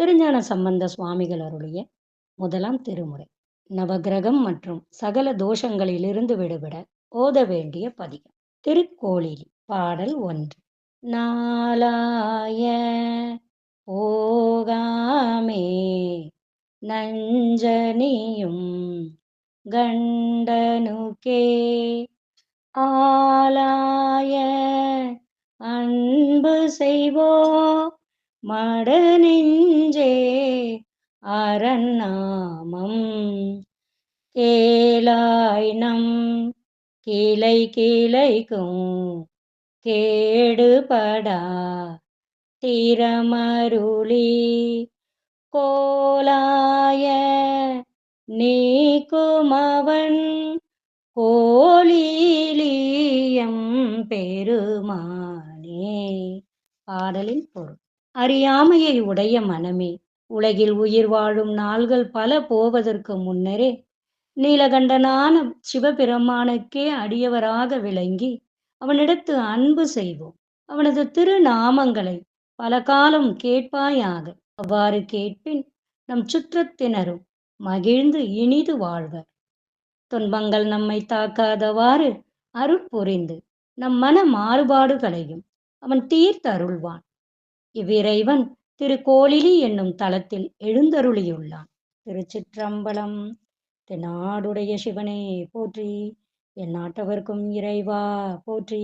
திருஞான சம்பந்த சுவாமிகள் அருளிய முதலாம் திருமுறை. நவக்கிரகம் மற்றும் சகல தோஷங்களிலிருந்து விடுபட ஓத வேண்டிய பதிகம். திருக்கோளிலி பாடல் ஒன்று. நாளாய போகாமே நஞ்சனியும் கண்டனுக்கே. ஆலாய அன்பு செய்வோம். மட நெஞ்சே அரநாமம் கேளாயினம் கிளை கிளைக்கும் கேடுபடா திறமருளி. கோலாய நீக்குமவன் கோலிலியம் பெருமானே. பாடலின் பொருள். அறியாமையை உடைய மனமே. உலகில் உயிர் வாழும் நாள்கள் பல போவதற்கு முன்னரே நீலகண்டனான சிவபெருமானுக்கே அடியவராக விளங்கி அவனிடத்து அன்பு செய்வோம். அவனது திருநாமங்களை பல காலம் கேட்பாயாக. அவ்வாறு கேட்பின் நம் சுற்றத்தினரும் மகிழ்ந்து இனிது வாழ்வர். துன்பங்கள் நம்மை தாக்காதவாறு அருட்புரிந்து நம் மன மாறுபாடுகளையும் அவன் தீர்த்தருள்வான். இவ்விறைவன் திருக்கோளிலி என்னும் தலத்தில் எழுந்தருளியுள்ளான். திருச்சிற்றம்பலம் தென்னாடுடைய சிவனே போற்றி என் நாட்டவர்க்கும் இறைவா போற்றி.